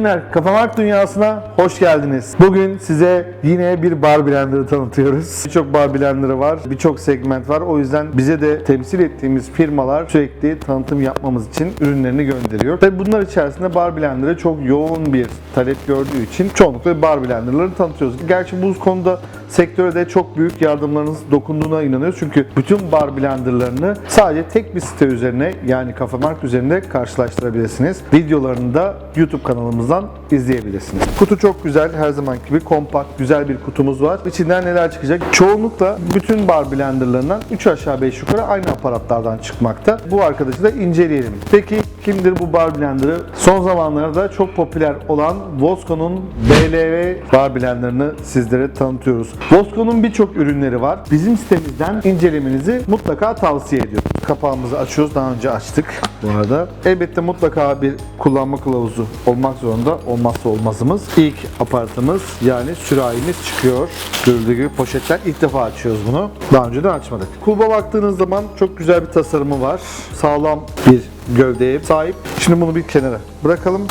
günler. Kafamark dünyasına hoş geldiniz. Bugün size yine bir bar blender'ı tanıtıyoruz. Birçok bar blender'ı var, birçok segment var. O yüzden bize de temsil ettiğimiz firmalar sürekli tanıtım yapmamız için ürünlerini gönderiyor. Tabi bunlar içerisinde bar blender'ı çok yoğun bir talep gördüğü için çoğunlukla bar blender'ları tanıtıyoruz. Gerçi bu konuda sektöre de çok büyük yardımlarınız dokunduğuna inanıyoruz. Çünkü bütün bar blenderlarını sadece tek bir site üzerine yani Kafamark üzerinde karşılaştırabilirsiniz. Videolarını da YouTube kanalımızdan izleyebilirsiniz. Kutu çok güzel. Her zaman gibi kompakt, güzel bir kutumuz var. İçinden neler çıkacak? Çoğunlukla bütün bar blenderlarından 3 aşağı 5 yukarı aynı aparatlardan çıkmakta. Bu arkadaşı da inceleyelim. Peki kimdir bu bar blenderı? Son zamanlarda çok popüler olan Vosco'nun BLV bar blenderını sizlere tanıtıyoruz. Vosco'nun birçok ürünleri var. Bizim sitemizden incelemenizi mutlaka tavsiye ediyoruz. Kapağımızı açıyoruz. Daha önce açtık bu arada. Elbette mutlaka bir kullanma kılavuzu olmak zorunda. Olmazsa olmazımız. İlk aparatımız yani sürahimiz çıkıyor. Gördüğü gibi poşetten ilk defa açıyoruz bunu. Daha önce de açmadık. Kulba baktığınız zaman çok güzel bir tasarımı var. Sağlam bir gövdeye sahip. Şimdi bunu bir kenara bırakalım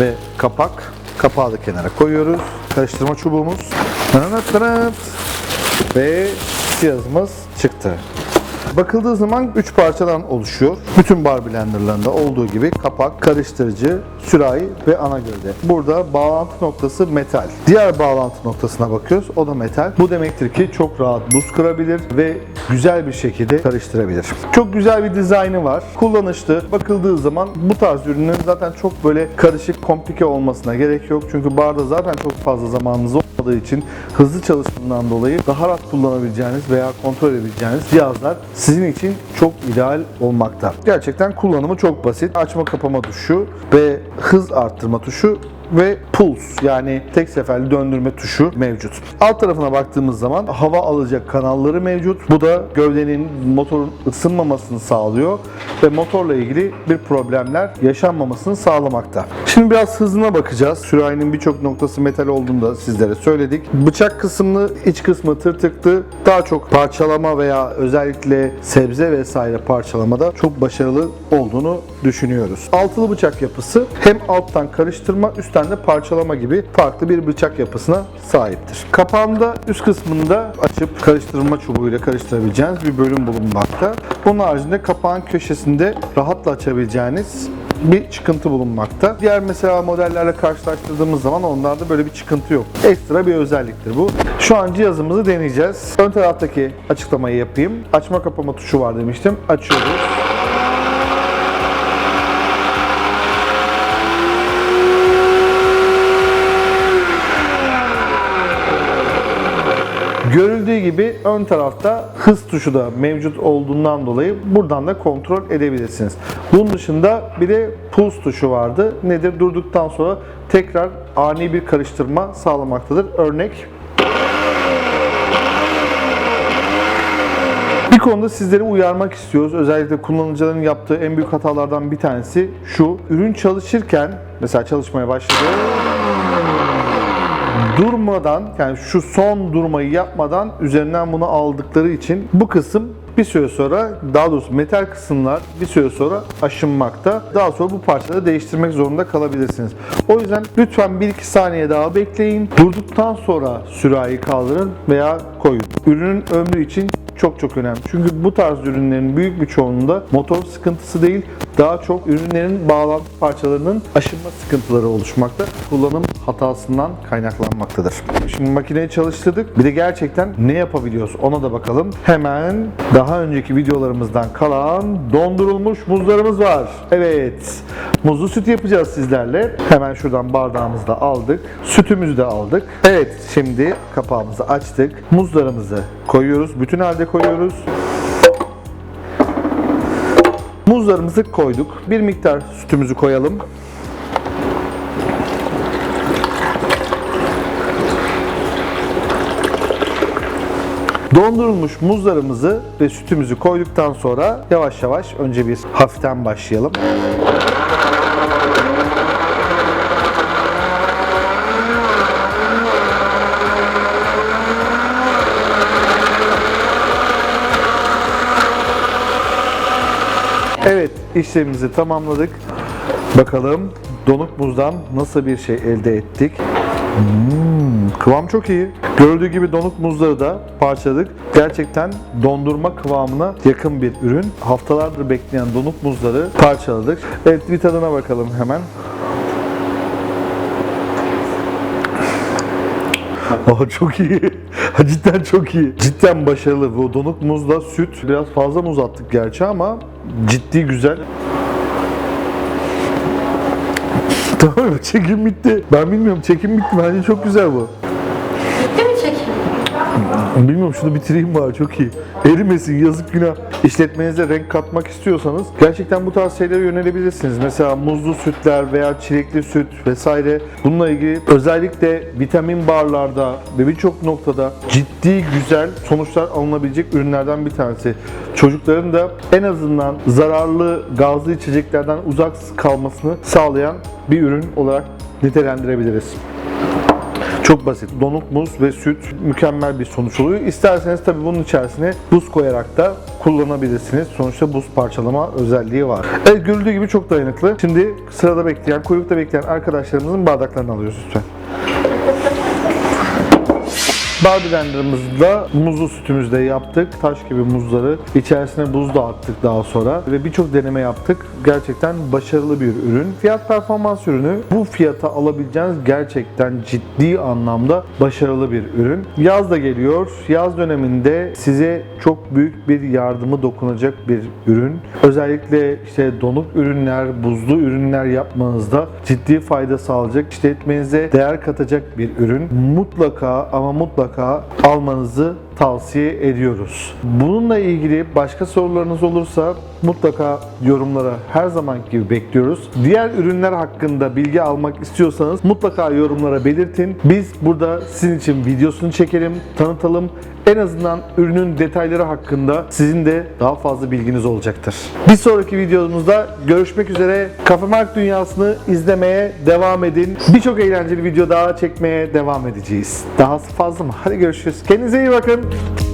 ve kapak. Kapağı da kenara koyuyoruz. Karıştırma çubuğumuz. Ve cihazımız çıktı. Bakıldığı zaman 3 parçadan oluşuyor. Bütün bar blenderlarında olduğu gibi kapak, karıştırıcı, sürahi ve ana gövde. Burada bağlantı noktası metal. Diğer bağlantı noktasına bakıyoruz. O da metal. Bu demektir ki çok rahat buz kırabilir ve güzel bir şekilde karıştırabilir. Çok güzel bir dizaynı var. Kullanışlı. Bakıldığı zaman bu tarz ürünlerin zaten çok böyle karışık, komplike olmasına gerek yok. Çünkü barda zaten çok fazla zamanınız olmadığı için hızlı çalıştığından dolayı daha rahat kullanabileceğiniz veya kontrol edebileceğiniz cihazlar sizin için çok ideal olmakta. Gerçekten kullanımı çok basit. Açma kapama tuşu ve hız arttırma tuşu ve puls yani tek seferli döndürme tuşu mevcut. Alt tarafına baktığımız zaman hava alacak kanalları mevcut. Bu da gövdenin motorun ısınmamasını sağlıyor ve motorla ilgili bir problemler yaşanmamasını sağlamakta. Şimdi biraz hızına bakacağız. Sürahinin birçok noktası metal olduğunu da sizlere söyledik. Bıçak kısmını, iç kısmı tırtıklı. Daha çok parçalama veya özellikle sebze vesaire parçalamada çok başarılı olduğunu düşünüyoruz. Altılı bıçak yapısı hem alttan karıştırma, üstten de parçalama gibi farklı bir bıçak yapısına sahiptir. Kapağında üst kısmında açıp karıştırma çubuğuyla karıştırabileceğiniz bir bölüm bulunmakta. Bunun haricinde kapağın köşesinde rahatla açabileceğiniz bir çıkıntı bulunmakta. Diğer mesela modellerle karşılaştırdığımız zaman onlarda böyle bir çıkıntı yok. Ekstra bir özelliktir bu. Şu an cihazımızı deneyeceğiz. Ön taraftaki açıklamayı yapayım. Açma kapama tuşu var demiştim. Açıyoruz. Görüldüğü gibi ön tarafta hız tuşu da mevcut olduğundan dolayı buradan da kontrol edebilirsiniz. Bunun dışında bir de pulse tuşu vardı. Nedir? Durduktan sonra tekrar ani bir karıştırma sağlamaktadır. Örnek Bir konuda sizleri uyarmak istiyoruz. Özellikle kullanıcıların yaptığı en büyük hatalardan bir tanesi şu. Ürün çalışırken, mesela çalışmaya başladı. Durmadan, yani şu son durmayı yapmadan üzerinden bunu aldıkları için bu kısım bir süre sonra, daha doğrusu metal kısımlar bir süre sonra aşınmakta. Daha sonra bu parçaları değiştirmek zorunda kalabilirsiniz. O yüzden lütfen 1-2 saniye daha bekleyin. Durduktan sonra sürahi kaldırın veya koyun. Ürünün ömrü için çok çok önemli. Çünkü bu tarz ürünlerin büyük bir çoğunluğunda motor sıkıntısı değil, daha çok ürünlerin bağlantı parçalarının aşınma sıkıntıları oluşmakta. Kullanım hatasından kaynaklanmaktadır. Şimdi makineyi çalıştırdık. Bir de gerçekten ne yapabiliyoruz ona da bakalım. Hemen daha önceki videolarımızdan kalan dondurulmuş muzlarımız var. Evet. Muzlu süt yapacağız sizlerle. Hemen şuradan bardağımızı da aldık. Sütümüzü de aldık. Evet şimdi kapağımızı açtık. Muzlarımızı koyuyoruz. Bütün halde koyuyoruz. Muzlarımızı koyduk. Bir miktar sütümüzü koyalım. Dondurulmuş muzlarımızı ve sütümüzü koyduktan sonra yavaş yavaş önce bir hafiften başlayalım. Evet işlemimizi tamamladık. Bakalım donuk muzdan nasıl bir şey elde ettik? Hmm, kıvam çok iyi. Gördüğü gibi donuk muzları da parçaladık. Gerçekten dondurma kıvamına yakın bir ürün. Haftalardır bekleyen donuk muzları parçaladık. Evet bir tadına bakalım hemen. Aa, çok iyi. Cidden çok iyi. Cidden başarılı. Bu donuk muzla süt. Biraz fazla muz attık gerçi ama ciddi güzel. Tamam? Çekim bitti. Ben bilmiyorum çekim bitti. Bence çok güzel bu. Bilmiyorum şunu bitireyim bari çok iyi. Erimesin yazık günah. İşletmenize renk katmak istiyorsanız gerçekten bu tarz şeylere yönelebilirsiniz. Mesela muzlu sütler veya çilekli süt vesaire. Bununla ilgili özellikle vitamin barlarda ve birçok noktada ciddi güzel sonuçlar alınabilecek ürünlerden bir tanesi. Çocukların da en azından zararlı gazlı içeceklerden uzak kalmasını sağlayan bir ürün olarak nitelendirebiliriz. Çok basit. Donuk muz ve süt mükemmel bir sonuç oluyor. İsterseniz tabii bunun içerisine buz koyarak da kullanabilirsiniz. Sonuçta buz parçalama özelliği var. Evet görüldüğü gibi çok dayanıklı. Şimdi sırada bekleyen, kuyrukta bekleyen arkadaşlarımızın bardaklarını alıyoruz lütfen. Barbie blenderımızda muzlu sütümüzde yaptık. Taş gibi muzları içerisine buz da attık daha sonra ve birçok deneme yaptık. Gerçekten başarılı bir ürün. Fiyat performans ürünü. Bu fiyata alabileceğiniz gerçekten ciddi anlamda başarılı bir ürün. Yaz da geliyor. Yaz döneminde size çok büyük bir yardımı dokunacak bir ürün. Özellikle işte donuk ürünler, buzlu ürünler yapmanızda ciddi fayda sağlayacak, işletmenize değer katacak bir ürün. Mutlaka ama mutlaka almanızı tavsiye ediyoruz. Bununla ilgili başka sorularınız olursa mutlaka yorumlara her zaman gibi bekliyoruz. Diğer ürünler hakkında bilgi almak istiyorsanız mutlaka yorumlara belirtin. Biz burada sizin için videosunu çekelim, tanıtalım. En azından ürünün detayları hakkında sizin de daha fazla bilginiz olacaktır. Bir sonraki videomuzda görüşmek üzere. Kafe Mark dünyasını izlemeye devam edin. Birçok eğlenceli video daha çekmeye devam edeceğiz. Daha fazla mı? Hadi görüşürüz. Kendinize iyi bakın. you.